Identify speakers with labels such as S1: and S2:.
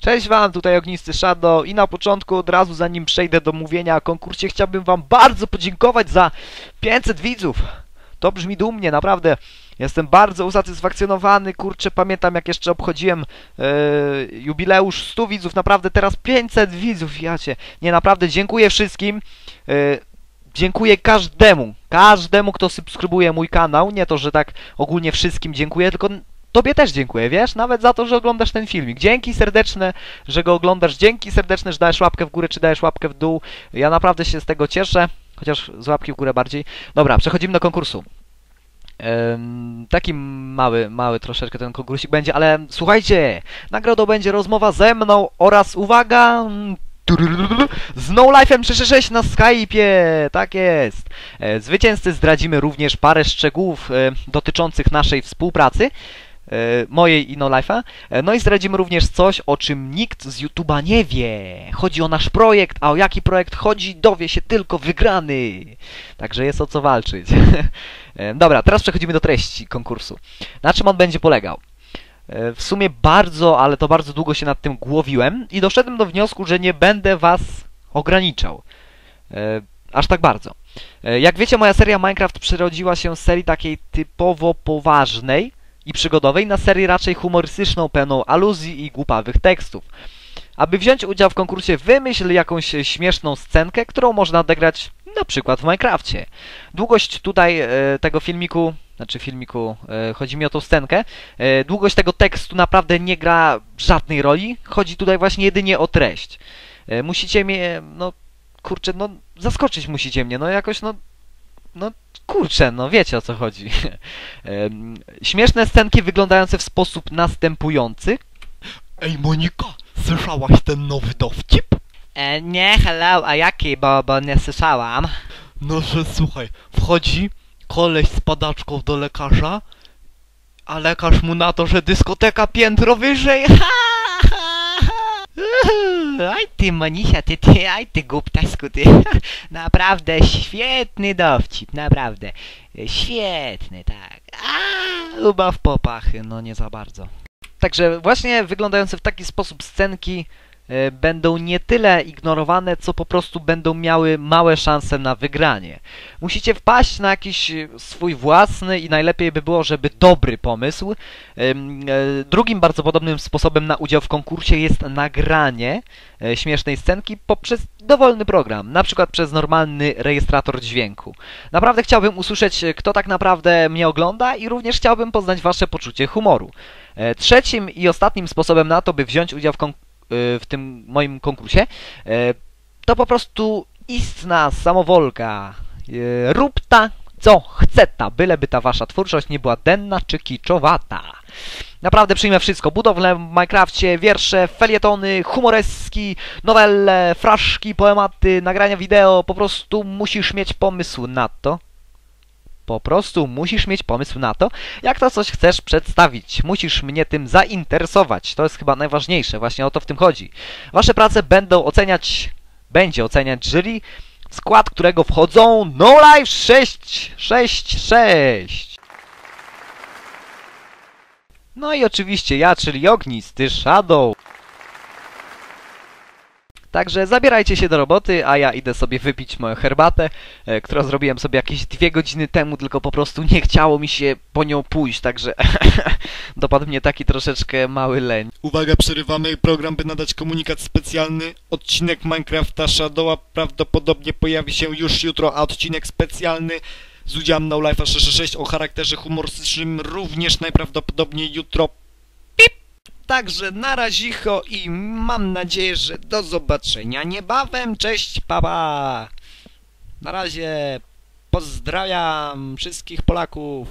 S1: Cześć wam, tutaj Ognisty Shadow i na początku od razu zanim przejdę do mówienia o konkursie chciałbym wam bardzo podziękować za 500 widzów. To brzmi dumnie, naprawdę. Jestem bardzo usatysfakcjonowany, kurczę, pamiętam jak jeszcze obchodziłem e, jubileusz 100 widzów, naprawdę teraz 500 widzów, jacie. Nie, naprawdę dziękuję wszystkim. E, dziękuję każdemu, każdemu, kto subskrybuje mój kanał. Nie to, że tak ogólnie wszystkim dziękuję, tylko Tobie też dziękuję, wiesz? Nawet za to, że oglądasz ten filmik. Dzięki serdeczne, że go oglądasz. Dzięki serdeczne, że dajesz łapkę w górę, czy dajesz łapkę w dół. Ja naprawdę się z tego cieszę. Chociaż z łapki w górę bardziej. Dobra, przechodzimy do konkursu. Taki mały, mały troszeczkę ten konkursik będzie, ale słuchajcie, nagrodą będzie rozmowa ze mną oraz uwaga, z No Life'em 366 na Skype'ie, tak jest. E, Zwycięzcy zdradzimy również parę szczegółów e, dotyczących naszej współpracy, mojej i No Life'a. E, No i zdradzimy również coś, o czym nikt z YouTube'a nie wie. Chodzi o nasz projekt, a o jaki projekt chodzi, dowie się tylko wygrany. Także jest o co walczyć. E, Dobra, teraz przechodzimy do treści konkursu. Na czym on będzie polegał? E, W sumie bardzo, ale to bardzo długo się nad tym głowiłem i doszedłem do wniosku, że nie będę was ograniczał. E, Aż tak bardzo. E, Jak wiecie, moja seria Minecraft przerodziła się z serii takiej typowo poważnej i przygodowej na serię raczej humorystyczną, pełną aluzji i głupawych tekstów. Aby wziąć udział w konkursie, wymyśl jakąś śmieszną scenkę, którą można odegrać na przykład w Minecrafcie. Długość tutaj e, tego filmiku, znaczy filmiku, e, chodzi mi o tą scenkę, e, długość tego tekstu naprawdę nie gra żadnej roli, chodzi tutaj właśnie jedynie o treść. E, musicie mnie, no kurczę, no zaskoczyć musicie mnie, no jakoś, no, no kurczę, no wiecie o co chodzi. Śmieszne scenki wyglądające w sposób następujący.
S2: Ej Monika, słyszałaś ten nowy dowcip?
S3: E, nie, hello, a jaki, bo, bo nie słyszałam.
S2: No, że słuchaj, wchodzi koleś z padaczką do lekarza, a lekarz mu na to, że dyskoteka piętro wyżej. Ha, ha, ha.
S3: Aj ty Monisia, ty, ty, aj ty głuptasku, ty. Naprawdę świetny dowcip, naprawdę. Świetny, tak. A, ubaw popachy, no nie za bardzo.
S1: Także właśnie wyglądające w taki sposób scenki będą nie tyle ignorowane, co po prostu będą miały małe szanse na wygranie. Musicie wpaść na jakiś e, swój własny i najlepiej by było, żeby dobry pomysł. E, Drugim bardzo podobnym sposobem na udział w konkursie jest nagranie e, śmiesznej scenki poprzez dowolny program, na przykład przez normalny rejestrator dźwięku. Naprawdę chciałbym usłyszeć, e, kto tak naprawdę mnie ogląda i również chciałbym poznać wasze poczucie humoru. E, Trzecim i ostatnim sposobem na to, by wziąć udział w, kon- y, w tym moim konkursie, e, to po prostu istna samowolka. E, Rób ta, co chce ta, byleby ta wasza twórczość nie była denna czy kiczowata. Naprawdę przyjmę wszystko. Budowlę w Minecrafcie, wiersze, felietony, humoreski, nowele, fraszki, poematy, nagrania wideo. Po prostu musisz mieć pomysł na to. Po prostu musisz mieć pomysł na to, jak to coś chcesz przedstawić. Musisz mnie tym zainteresować. To jest chyba najważniejsze. Właśnie o to w tym chodzi. Wasze prace będą oceniać, będzie oceniać jury, w skład którego wchodzą No Life 666. No i oczywiście ja, czyli ognisty Shadow. Także zabierajcie się do roboty, a ja idę sobie wypić moją herbatę, e, którą zrobiłem sobie jakieś dwie godziny temu, tylko po prostu nie chciało mi się po nią pójść, także dopadł mnie taki troszeczkę mały leń.
S2: Uwaga, przerywamy program, by nadać komunikat specjalny. Odcinek Minecrafta Shadowa prawdopodobnie pojawi się już jutro, a odcinek specjalny z udziałem No Life'a 666 o charakterze humorystycznym również najprawdopodobniej jutro. Także na razicho i mam nadzieję, że do zobaczenia niebawem. Cześć, papa! Na razie pozdrawiam wszystkich Polaków.